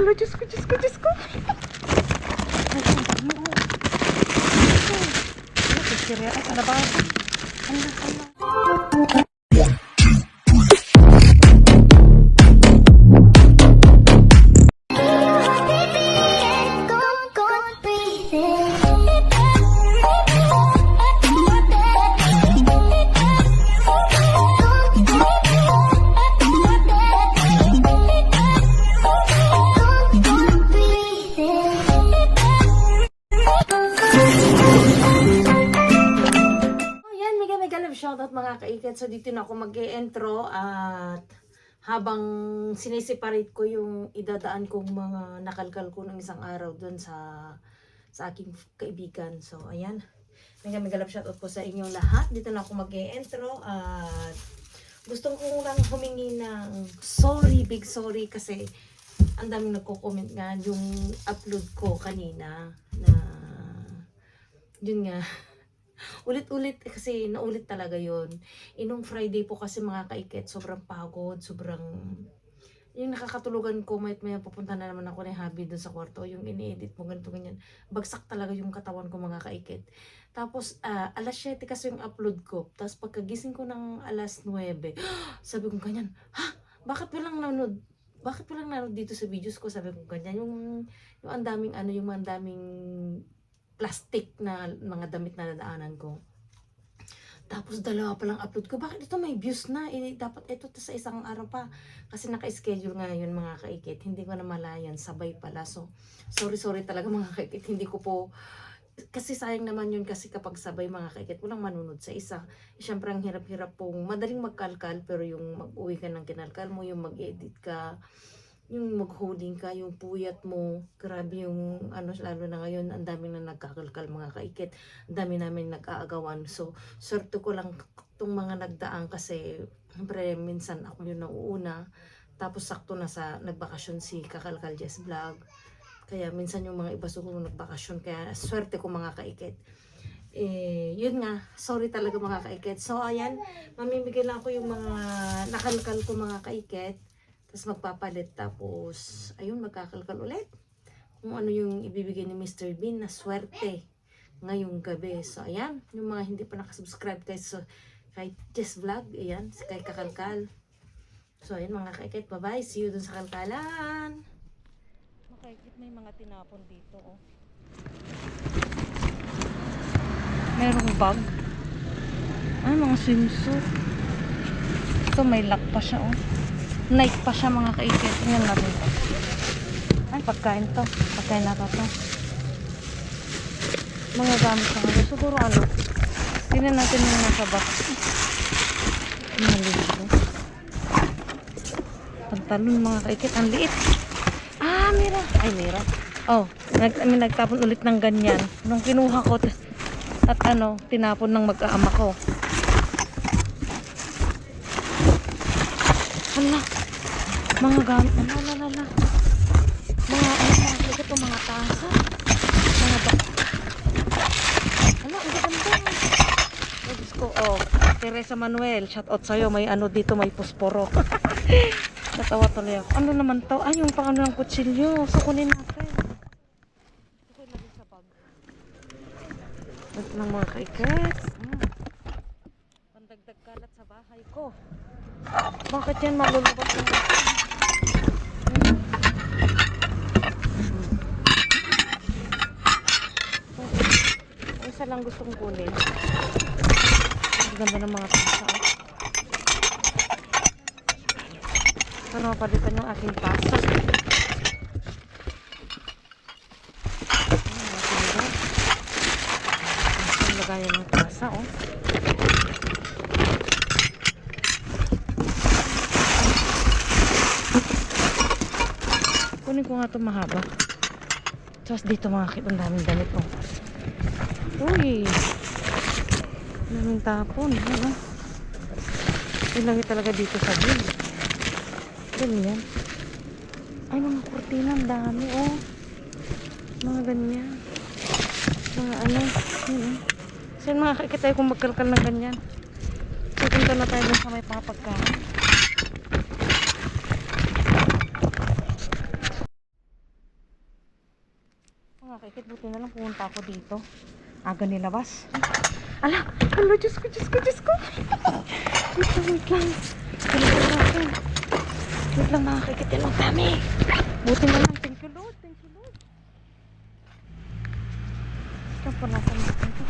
Hala, Diyos ko, Diyos ko, Diyos ko. Dami, oh. Ano. Ay, ano ba dito na ako mag-e-intro at habang sineseparate ko yung idadaan kong mga nakalkal ko ng isang araw doon sa sa aking kaibigan. So ayan. Mega mega love shoutout po sa inyong lahat. Dito na ako mag-e-intro at gusto ko lang humingi ng sorry, big sorry kasi ang daming nagko-comment nga yung upload ko kanina na yun nga ulit-ulit eh, kasi naulit talaga yon Inong Friday po kasi mga kaiket, sobrang pagod, sobrang yung nakakatulugan ko, may may pupunta na naman ako ni Habi doon sa kwarto, yung ini-edit mo, ganito, ganyan. Bagsak talaga yung katawan ko mga kaiket. Tapos, ah, alas 7 kasi yung upload ko. Tapos pagkagising ko ng alas 9, sabi ko ganyan, ha? Bakit walang nanood? Bakit walang nanood dito sa videos ko? Sabi ko ganyan, yung, yung ang daming ano, yung ang daming plastic na mga damit na nadaanan ko. Tapos dalawa pa lang upload ko. Bakit ito may views na? Eh, dapat ito to sa isang araw pa. Kasi naka-schedule nga yun mga kaikit. Hindi ko na malayan. Sabay pala. So, sorry, sorry talaga mga kaikit. Hindi ko po... Kasi sayang naman yun kasi kapag sabay mga kaikit, walang manunod sa isa. Eh, Siyempre ang hirap-hirap pong madaling magkalkal pero yung mag-uwi ka ng kinalkal mo, yung mag-edit ka, yung mag-holding ka, yung puyat mo, grabe yung ano, lalo na ngayon, ang dami na nagkakalkal mga kaikit, ang dami namin nag-aagawan. So, swerte ko lang itong mga nagdaan kasi, siyempre, minsan ako yung nauuna, tapos sakto na sa nagbakasyon si Kakalkal Jess Vlog. Kaya minsan yung mga iba siguro nagbakasyon, kaya swerte ko mga kaikit. Eh, yun nga, sorry talaga mga kaikit. So, ayan, mamimigay lang ako yung mga nakalkal ko mga kaikit. Tapos magpapalit. Tapos, ayun, magkakalkal ulit. Kung ano yung ibibigay ni Mr. Bean na swerte ngayong gabi. So, ayan. Yung mga hindi pa nakasubscribe kay, so, kay Jess Vlog. Ayan, kay Kakalkal. So, ayan mga kaikit. Bye-bye. See you dun sa kalkalan. Makaikit may mga tinapon dito, oh. Merong bag. Ay, mga swimsuit. Ito, may lock pa siya, oh. Night pa siya mga kaikit. Tingnan natin. Ay, pagkain to. Pagkain na to. Mga gamit sa ano. Siguro ano. Tingnan natin yung nasa box. Malito. Pantalon mga kaikit. Ang liit. Ah, mira. Ay, mira. Oh, nag, may nagtapon ulit ng ganyan. Nung kinuha ko, at ano, tinapon ng mag-aama ko. Hala. Mga gamit. Ala, ala, ala, ala. Mga, ano, mga likot o mga tasa. Mga ba... Ala, ang ganda. Oh, Diyos ko, oh. Teresa Manuel, shout out sa'yo. May ano dito, may posporo. Natawa tuloy ako. Ano naman to? Ay, yung pang ano ng kutsilyo. So, kunin natin. Ito lagay sa bag. Ito lang mga kaiket. Hmm. Pandagdag kalat sa bahay ko. Bakit yan malulubog? Hmm. Isa lang gusto kong kunin. Ang ganda ng mga tasa. oh. Para mapalitan yung aking tinidor. Ang lagayan ng tasa, oh. Kunin ko nga ito mahaba. Tapos dito mga kit, ang daming damit, oh. Uy! Daming tapon, ano? Ilagay talaga dito sa bin. Ganyan. Ay, mga kurtina, ang dami, oh. Mga ganyan. Mga ano, yun, oh. Saan makakakita tayo kung magkalkal na ganyan? So, punta na tayo sa may papagkain. Kaikit, buti na lang pumunta ako dito. Aga nilabas. Ala! Ala! Diyos ko! Diyos ko! Diyos ko! wait lang, wait lang. Wait lang natin. Wait lang. Yan lang kami. Buti na lang. Thank you Lord. Thank you Lord. Ito po nasa natin ito.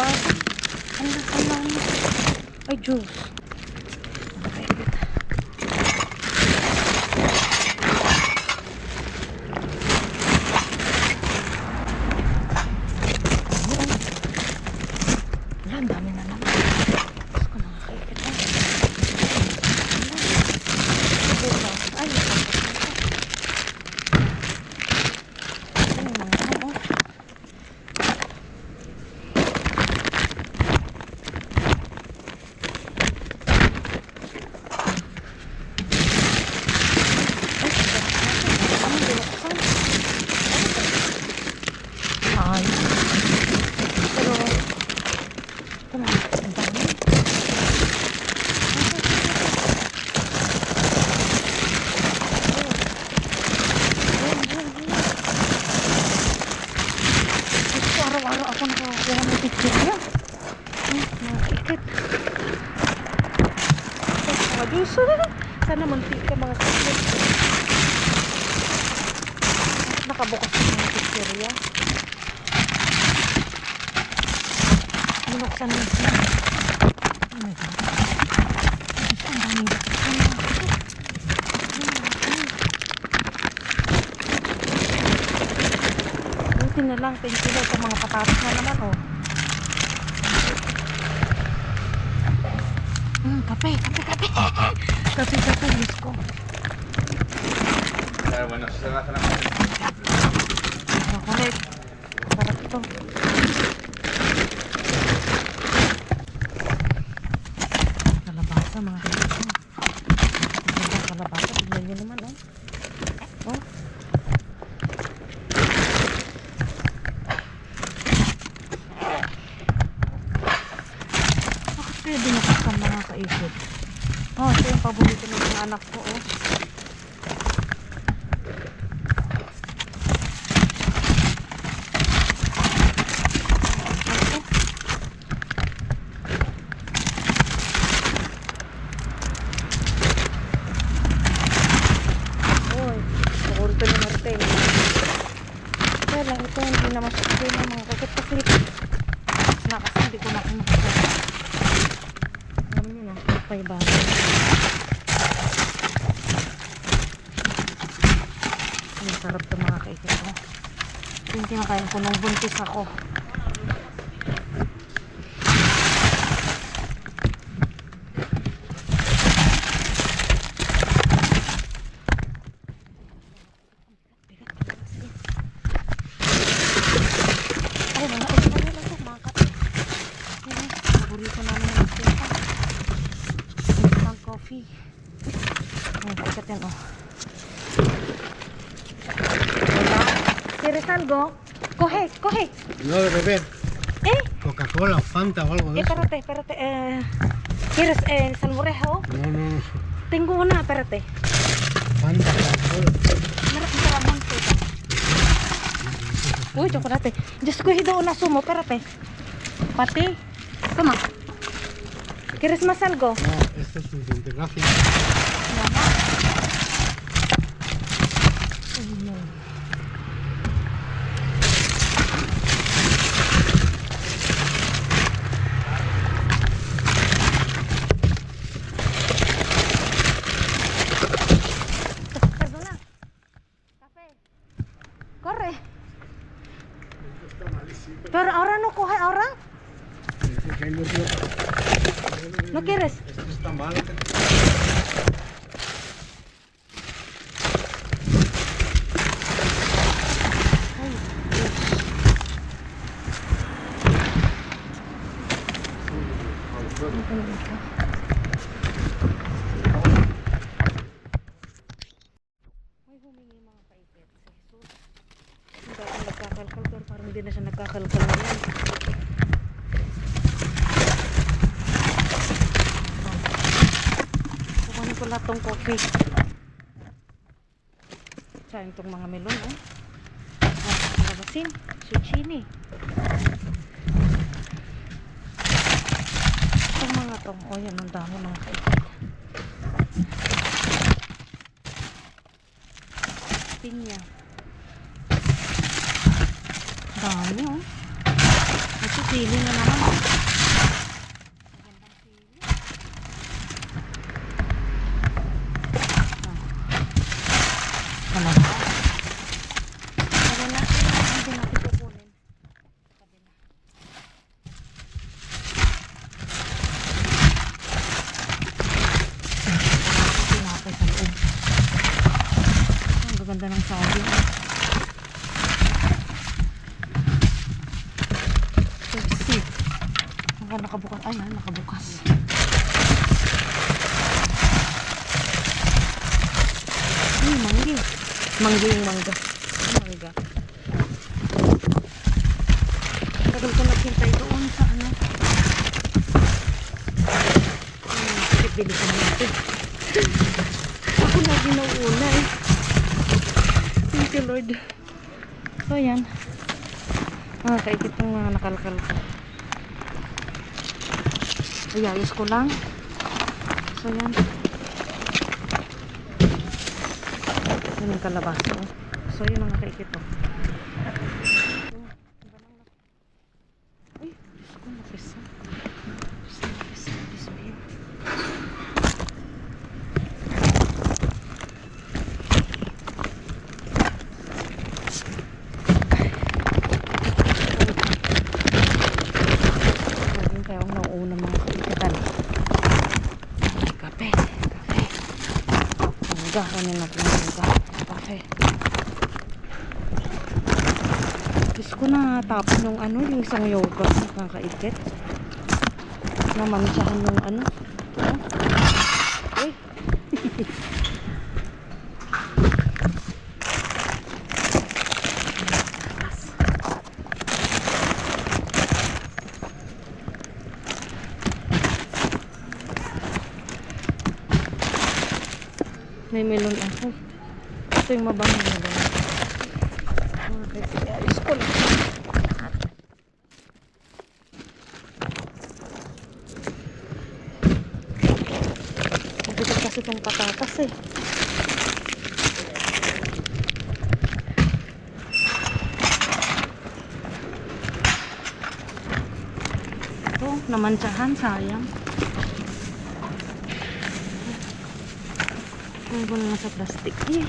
Ay. Ano, ano, ano. Ay, juice. Mga kaikit. Wala, ang dami na naman. Diyos ko, nakakaikit na. Wala. Ay, nakakaikit na. Ay, mga ano, oh. Ay, binuksan. Ay. Pero, ito na, ang dami. Gusto araw-araw nakakakuha ng picture niya. Ay, nakikit. Ay. Sana mantik ka mga kapit. Nakabukas yung mga picture niya. Binuksan mo siya. Oh my God. Diyos, ang daming buksan na. Buti na lang, thank you Lord, sa mga patatas na naman, oh. Mm, kape, kape, kape. kape, kape, Diyos ko. Eh, bueno, se va a hacer la Chocolate. Sarap ito. Kalabasa, mga kaibigan. Ang ganda ng kalabasa. Tignan nyo naman, oh. Oh. Bakit kaya kaisip? Oh, ito yung paborito ng anak ko, oh. Uy, paborito ni Martin. Kaya lang ito hindi na masakit na mga kakit kasi na kasi hindi ko na kinakita. Alam niyo na, pa iba. Ang sarap ito mga kaikit ko. Ito yung kinakain buntis ako. No, de repente, Eh, Coca-Cola, Fanta o algo de eh, eso. espérate, espérate. Eh, ¿Quieres eh, salmorejo? No, no, no. Tengo una, espérate. Fanta, Coca-Cola. Uy, chocolate. Diyos ko, hido una sumo, espérate. Pati. Toma. ¿Quieres más algo? No, esto es suficiente. Gracias. Sayang tong mga melon, oh. Oh, kalabasin. Zucchini. Itong mga to. Oh, yan. Ang dami mga kaibigan. Pinya. Dami, oh. Ito, sili na naman, oh. Magandang sili. Ano ba? Ano na? Hindi natin kukunin. Kabila. Tinapay sa loob. Ang gaganda ng saging. Pepsi. Ang nakabukas. Ay, ah, nakabukas. Ay, manggi. Manggi yung mangga. Mangga. Tagal ko naghintay doon sa ano. Hmm, sige, bili ko na natin. Ako lagi nauuna eh. Thank you Lord. So yan. Mga kaikit ng mga nakalkal ko. Ayayos ko lang. So yan. Kalabasa. Oh. So yun ang nakaikit oh. Uy, Diyos ko, napisa. Diyos ko, napisa. Diyos ko yun. Laging kayo ang nauuna mga kapitan. Kape, kape. Mangga, ano natin ang mangga. Kape. Diyos ko na tapon yung ano, yung isang yoga. Nakakaikit. Namansyahan yung ano. Uy. May melon ako. Ito yung mabangong Ito, namantsahan, sayang. Ang na sa plastic eh.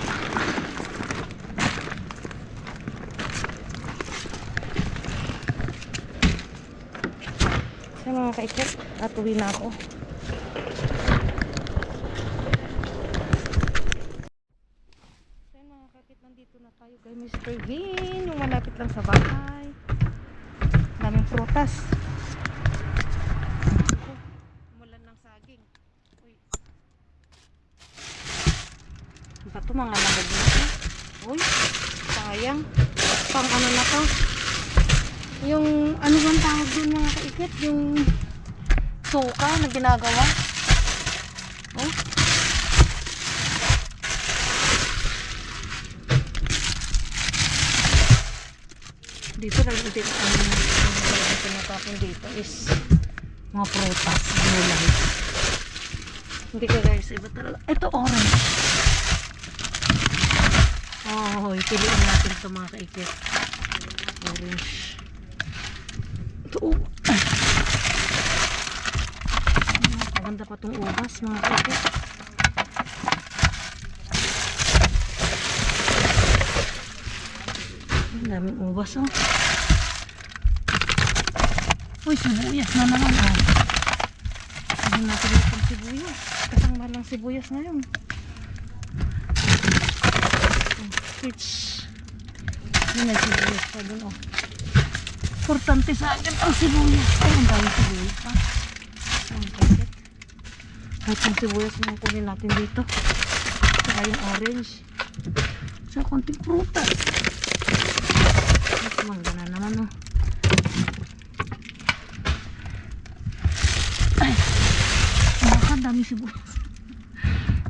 Sa mga kaikit, at uwi na ako. Ginagawa. Dito lang dito ang ang tinatapon dito is mga prutas, gulay. Hindi ka guys, iba talaga. Ito orange. Oh, piliin natin ito mga kaikit. Orange. Ito oh. Maganda pa itong ubas mga kaikit. Ang daming ubas oh. Uy, sibuyas na naman oh. Sabihin natin itong sibuyas. Kasang mahal sibuyas ngayon. Peach. Yun ang sibuyas pa dun, oh. Importante sa akin ang sibuyas. Ay, ang dami sibuyas pa. Ang paket. Kahit yung sibuyas mo kunin natin dito. Saka yung orange. Sa konting prutas. Mas mangga na naman, oh. Ay, ang dami sibuyas.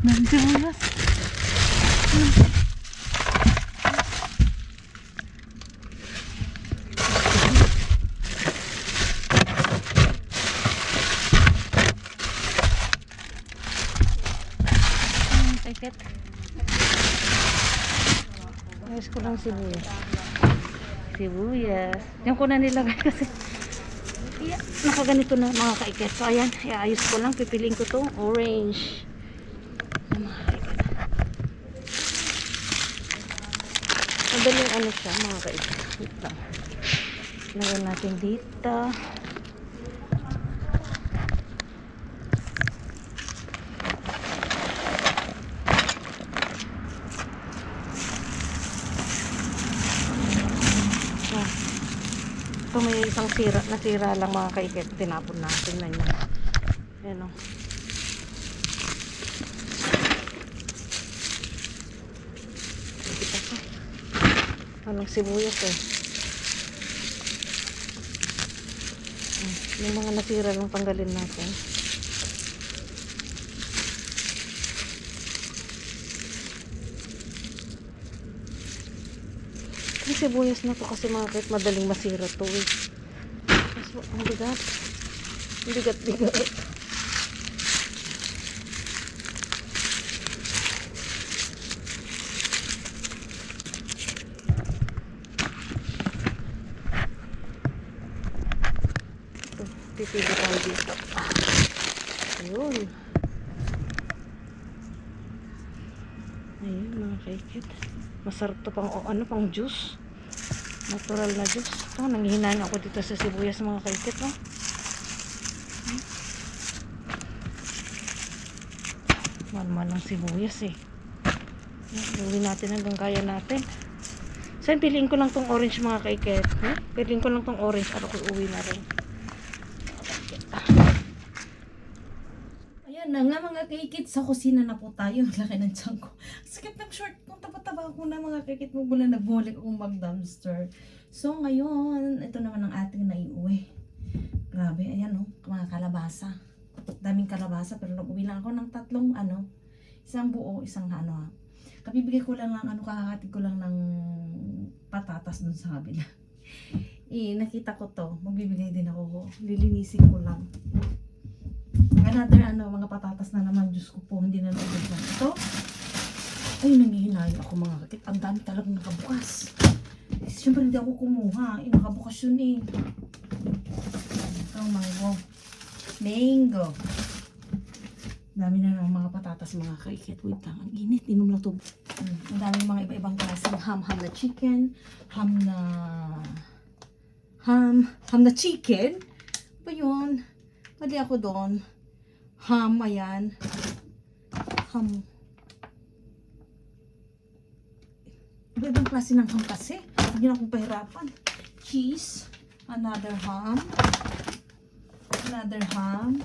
Dami sibuyas. Ang tiket. Ayos ko lang sibuyas. Sibuyas. Yan ko na nilagay kasi Yeah, nakaganito na mga kaiket. So, ayan, iayos ko lang. Pipiliin ko to orange. Madaling ano siya, mga kaiket. Wait lang. Lagyan natin dito. Ah. Ito may isang sira, nasira lang mga kaiket. Tinapon na. Tingnan nyo. Ayan o. Kita ko. Anong sibuyas eh. Hmm, Yung mga nasira lang tanggalin natin. Yung sibuyas na to kasi mga kahit madaling masira to eh. Ang bigat. Ang bigat, bigat. Ito, pipili tayo dito. Ayun. Ayun mga kaikit. Masarap to pang o, ano pang juice. Natural na juice. Ito, nanghihinaan ako dito sa sibuyas mga kaikit. Oh. Hmm. Malmal ng sibuyas eh. Gawin natin hanggang kaya natin. So, piliin ko lang tong orange mga kaikit. Hmm? Piliin ko lang tong orange. Para ko uwi na rin. Ayan na nga mga kaikit, sa kusina na po tayo. Laki ng tiyan ko. Sakit ng short kung taba-taba ko na mga kaikit mo mula nagbulik akong mag-dumpster. So ngayon, ito naman ang ating naiuwi. Grabe, ayan oh, mga kalabasa. Daming kalabasa pero nag-uwi lang ako ng tatlong ano, isang buo, isang ano ha. Kapibigay ko lang ng ano, kakakati ko lang ng patatas dun sa kabila. eh, nakita ko to, magbibigay din ako. Lilinisin ko lang. Another ano, mga patatas na naman. Diyos ko po, hindi na naubos Ito, ay nanghihinayin ako mga kakit. Ang dami talagang nakabukas. Siyempre hindi ako kumuha. Eh, nakabukas yun eh. Ito, mango. Mango. Dami na ng mga patatas mga kaikit. Wait lang, ang init. Inom lang to. Mm, ang dami mga iba-ibang klaseng ham. Ham na chicken. Ham na... Ham. Ham na chicken. Ba yun? Mali ako doon. Ham, ayan. Ham. Iba-ibang klase ng ham kasi. Hindi na akong pahirapan. Cheese. Another ham. Another ham.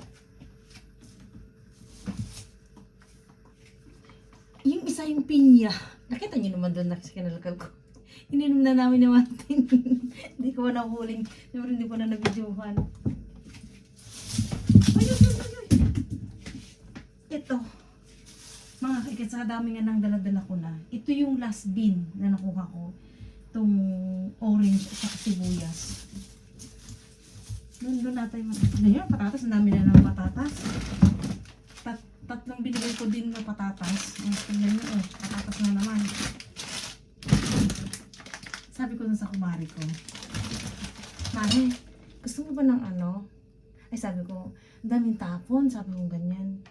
Yung isa yung pinya. Nakita niyo naman doon na sa kinalakal ko. Ininom na namin ni Martin. hindi ko pa nahuling. Siyempre hindi ko na nabidyohan. Ay, ay, ay, ay, ay. Ito. Mga kaikit, sa dami nga nang dala-dala ko na. Ito yung last bin na nakuha ko. Itong orange at sibuyas. Doon, doon natin. Ano yun? Patatas. Ang dami na ng patatas. Tat, tatlong binigay ko din ng patatas. Ang tingnan nyo, oh. Patatas na naman. Sabi ko dun sa kumari ko, Mari, gusto mo ba ng ano? Ay sabi ko, daming tapon. Sabi ko ganyan.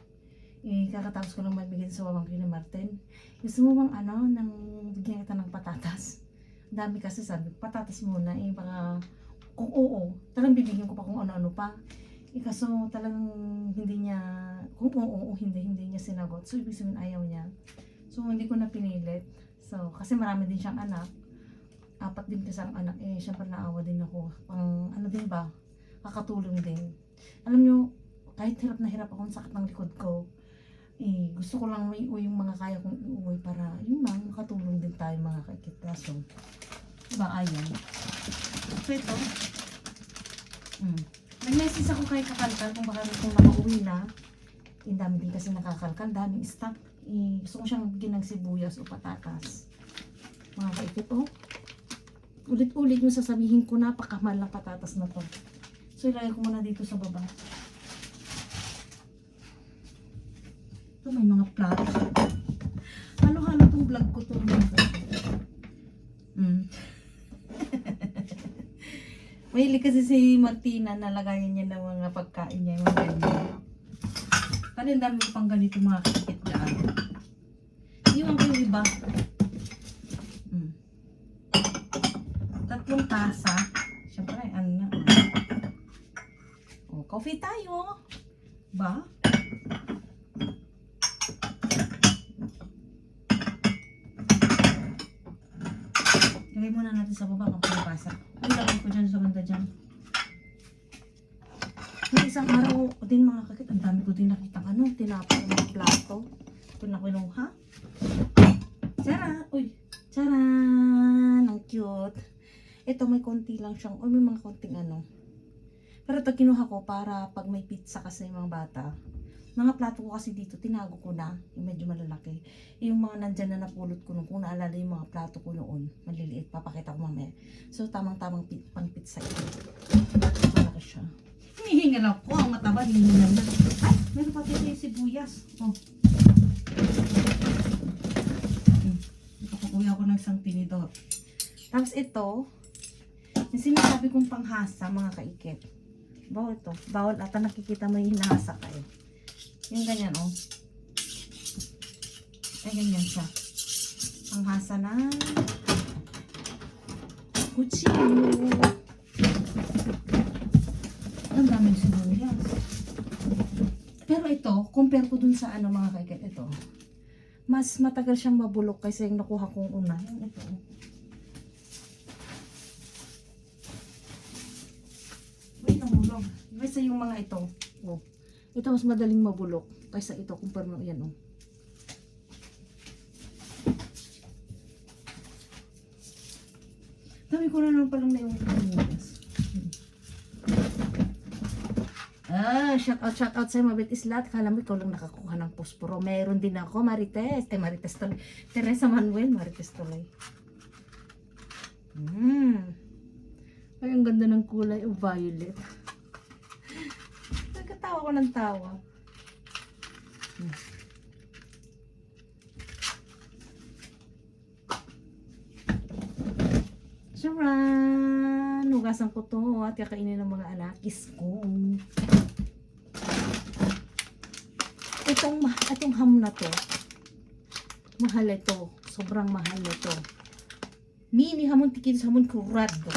Eh, kakatapos ko lang magbigay sa pamangkin ni Martin. Gusto mo bang ano, nang bigyan kita ng patatas? Dami kasi sabi patatas muna. Eh, baka, kung oo, talagang bibigyan ko pa kung ano-ano pa. Eh, kaso talagang hindi niya, kung oo, hindi, hindi niya sinagot. So, ibig sabihin ayaw niya. So, hindi ko na pinilit. So, kasi marami din siyang anak. Apat din kasi ang anak. Eh, syempre naawa din ako. Pang, ano din ba? Kakatulong din. Alam niyo, kahit hirap na hirap ako, ang sakit ng likod ko. Eh, gusto ko lang may yung mga kaya kong iuwi para yung mga makatulong din tayo mga kakita. So, diba, ayun. So, ito. Hmm. Nag-message ako kay Kakalkal kung baka kung nakauwi na. Yung dami din kasi nakakalkal, daming stock. Eh, gusto ko siyang bigyan ng sibuyas o patatas. Mga kaikit, oh. Ulit-ulit yung sasabihin ko, napakamahal ng patatas na to. So, ilagay ko muna dito sa baba. Ito, may mga plato. Halo-halo tong vlog ko to. Mm. Mahilig kasi si Martina na lagayan niya ng mga pagkain niya, mga ganyan. Kasi ang dami pang ganito mga kakit daan. Iwan ko yung iba. Mm. Tatlong tasa. Siyempre, ano na. Oh, coffee tayo. Ba? Muna natin sa baba kung pinapasa. Ilagay ko dyan sa banda dyan. Yung isang araw ko din mga kakit, ang dami ko din nakita ano, tinapay ng mga plato. Ito na kinuha. Tara! Uy! Tcharan! Ang cute. Ito may konti lang siyang, o may mga konting ano. Pero ito kinuha ko para pag may pizza kasi yung mga bata. Mga plato ko kasi dito, tinago ko na. Yung medyo malalaki. Yung mga nandyan na napulot ko nung kung naalala yung mga plato ko noon. Maliliit, papakita ko mamaya. So, tamang-tamang pang pizza ito. Malaki siya. Hinihingal ako. Ang mataba, hinihingal na. Ay, meron pa dito yung sibuyas. Oh. Hmm. Ko ng isang tinidor. Tapos ito, yung sinasabi kong panghasa, mga kaikit. Bawal ito. Bawal ata nakikita may hinahasa kayo. Yung ganyan, oh. Ay, ganyan siya. Panghasa na kutsilyo. Ang daming sibuyas. Pero ito, compare ko dun sa ano mga kaikit, ito. Mas matagal siyang mabulok kaysa yung nakuha kong una. Yung ito. Wait, nahulog. Kaysa yung mga ito. Oh. Ito mas madaling mabulok kaysa ito compare mo yan oh. Dami ko na naman palang na yung sibuyas. Ah, shout out, shout out sa Mabit Islat. Kala mo ikaw lang nakakuha ng posporo. Meron din ako, Marites. Eh, Marites tuloy. Teresa Manuel, Marites tuloy. Hmm. Ay, ang ganda ng kulay. Oh, violet. Nagkatawa ko ng tawa. Hmm. Sharon! Hugasan ko to at kakainin ng mga anakis ko. Itong, itong ham na to, mahal ito. Sobrang mahal ito. Mini hamon tikin hamon kurado.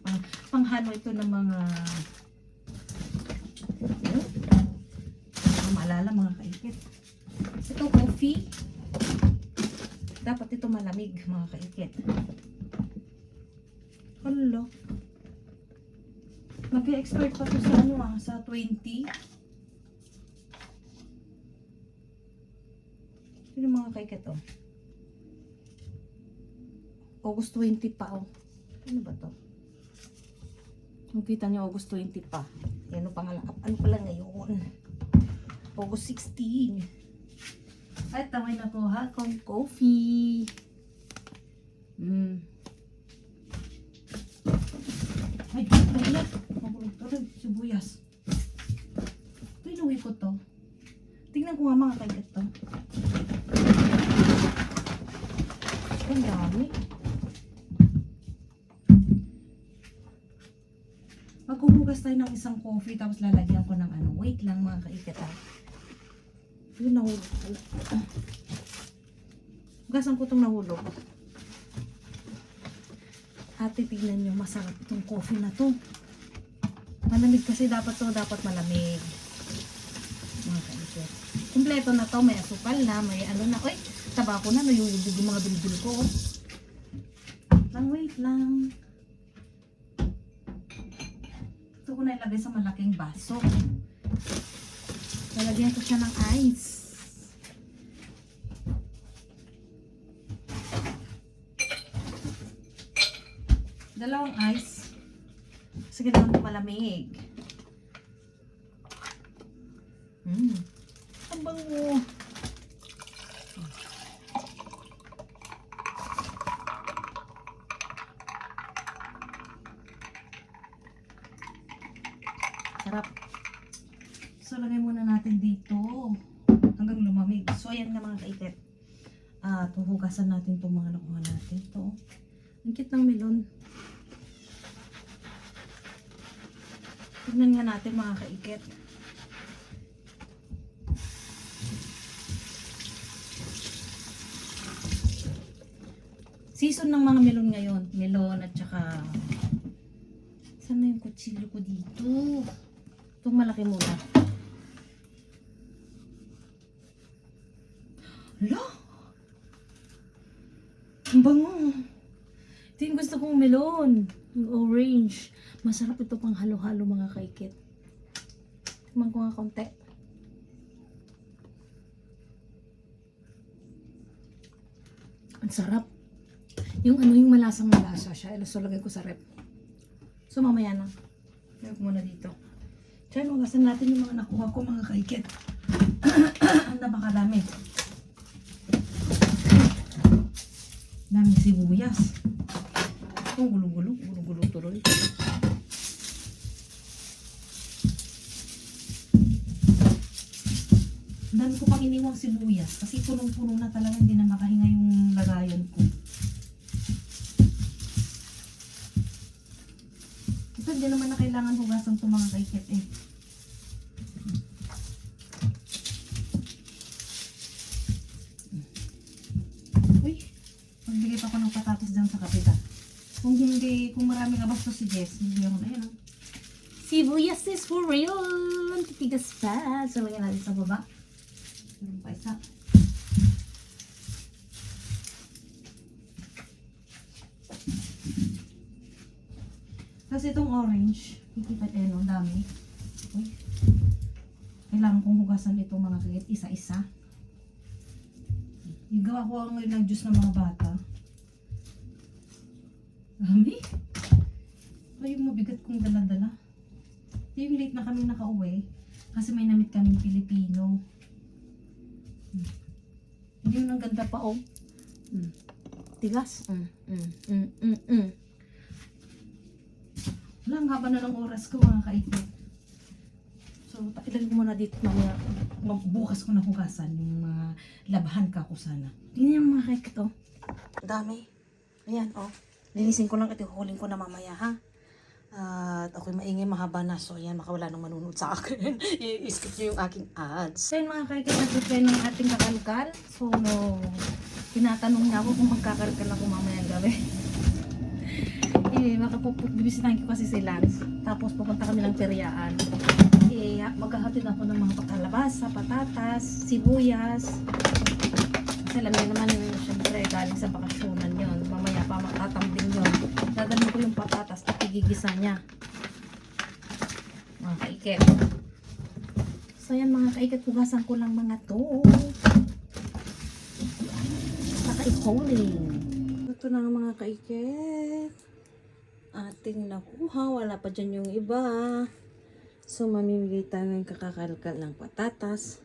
Pang, panghalo ito ng mga ano? Mga maalala mga kaikit. Ito coffee. Dapat ito malamig mga kaikit. Hala. Nag-expert pa to sa ano ah, sa 20. Sino mga kaikit oh? August 20 pa oh. Ano ba to? Makita niyo August 20 pa. Yan ang pangalan. Ano pala ngayon? August 16. Ay, tamay na ko ha. Kong coffee. Mm. Ay, to rin. Sibuyas. Pinuwi ko to. Tingnan ko nga mga kaigat to. Ang dami. Maghuhugas tayo ng isang coffee tapos lalagyan ko ng ano. Wait lang mga kaikat ha. Yun nahulog. Hugasan ko itong nahulog. Ate, tignan nyo, masarap itong coffee na to. Malamig kasi dapat to, dapat malamig. Mga kaikat. Kompleto na to, may asukal na, may ano na. Uy, tabako na, nayuyubog yung mga bilbil ko. oh. Lang, wait lang. Ito ko na ilagay sa malaking baso. Lalagyan ko siya ng ice. Dalawang ice. Sige naman malamig. Hmm. Ang bango. At huhugasan natin itong mga nakuha natin. Ito. oh. Ang cute ng melon. Tignan nga kaikit. Season ng mga melon ngayon. Melon at saka... Saan na yung kutsilyo ko dito? Itong malaki muna. Hala! Ang bango! Ito yung gusto kong melon. Yung orange. Masarap ito pang halo-halo mga kaikit. Tingnan ko nga konti. Ang sarap. Yung ano yung malasang malasa siya. Ilo, so lagay ko sa rep. So mamaya na. Lagay ko muna dito. Tsaka magasan natin yung mga nakuha ko mga kaikit. Ang napakadami. Daming sibuyas. Ang gulo-gulo. Gulo-gulo tuloy. Dami ko pang iniwang sibuyas kasi punong-puno na talaga hindi na makahinga yung lagayan ko. Ito hindi naman na kailangan hugasan itong mga kaikit eh. Uy, magbigay pa ako ng patatas dyan sa kapita. Kung hindi, kung marami ka basta si Jess, bibigyan ko na yan. ah. Sibuyas is for real! Titigas pa. So, lagyan natin sa baba. Isa. Kasi itong orange, kikita eh, no, dami. Uy. Kailangan kong hugasan ito mga kagit, isa-isa. Yung gawa ko ang ng juice ng mga bata. Dami. Ito yung mabigat kong dala-dala. Ito yung late na kami nakauwi. Kasi may namit kaming Pilipino. Hmm. Yung ang ganda pa, oh. Mm. Tigas. Mm, mm, mm, mm, mm. Wala, ang haba na ng oras ko, mga kaipit. So, ilagay ko muna dito mamaya. mam- Bukas ko na hugasan yung mga labahan ka ko sana. Tingnan yung mga oh. Ang Dami. Ayan, oh. Linisin ko lang ito. Huling ko na mamaya, ha? At ako'y maingay mahaba na. So, ayan, makawala nang manunod sa akin. I-skip nyo yung aking ads. So, yun mga kaikit, nag-prepare ng ating kakalkal. So, no, tinatanong niya ako kung magkakalkal ako mamayang gabi. eh, makapupibisitahin ko kasi si Lance. Tapos pupunta kami ng peryaan. Eh, ha- maghahatid ako ng mga pakalabasa, patatas, sibuyas. Kasi alam niyo naman, syempre, galing sa bakasyonan yon Mamaya pa matatambling yon Dadalhin ko yung patatas at igigisa niya. Mga kaikit. So, yan mga kaikit, hugasan ko lang mga to. Saka i-holding. Ito na mga kaikit. Ating nakuha. Wala pa dyan yung iba. So, mamimili tayo ng kakakalkal ng patatas.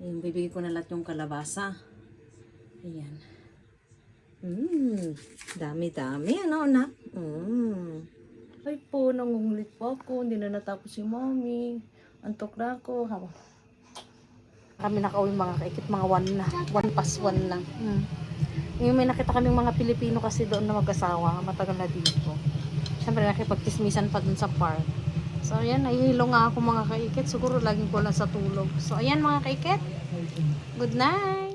Ayun, bibigay ko na lahat yung kalabasa. Ayan. Mmm, dami-dami. Ano, anak? Mmm. Ay po, nangungulit po ako. Hindi na natapos si mommy. Antok na ako. Habang kami nakauwi mga kaikit, mga one na. One plus one lang. Mm. Yung may nakita kaming mga Pilipino kasi doon na mag-asawa. Matagal na dito. Siyempre nakipagtismisan pa dun sa park. So ayan, nahihilo nga ako mga kaikit. Siguro laging ko lang sa tulog. So ayan mga kaikit. Good night!